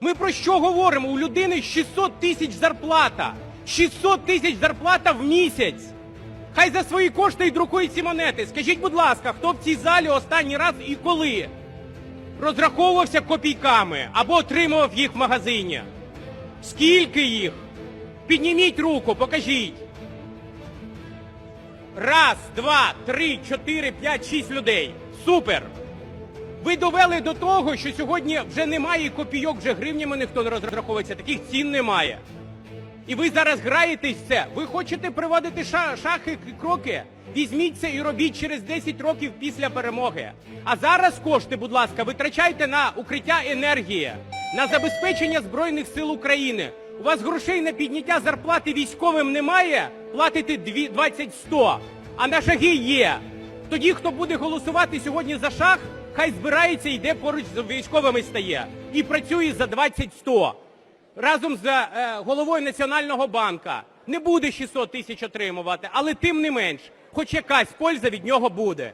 Ми про що говоримо? У людини 600 тисяч зарплата. 600 тисяч зарплата в місяць. Хай за свої кошти і друкують ці монети. Скажіть, будь ласка, хто в цій залі останній раз і коли розраховувався копійками або отримував їх в магазині? Скільки їх? Підніміть руку, покажіть. Раз, два, три, чотири, п'ять, шість людей. Супер! Ви довели до того, що сьогодні вже немає копійок, вже гривнями ніхто не розраховується, таких цін немає. І ви зараз граєтесь це. Ви хочете приводити шахи і кроки? Візьміть це і робіть через 10 років після перемоги. А зараз кошти, будь ласка, витрачайте на укриття енергії, на забезпечення Збройних сил України. У вас грошей на підняття зарплати військовим немає, платите 20-100, а на шаги є. Тоді, хто буде голосувати сьогодні за шах, хай збирається йде поруч з військовими стає. І працює за 20-100 разом з е, головою Національного банка. Не буде 600 тисяч отримувати, але тим не менш, хоч якась польза від нього буде.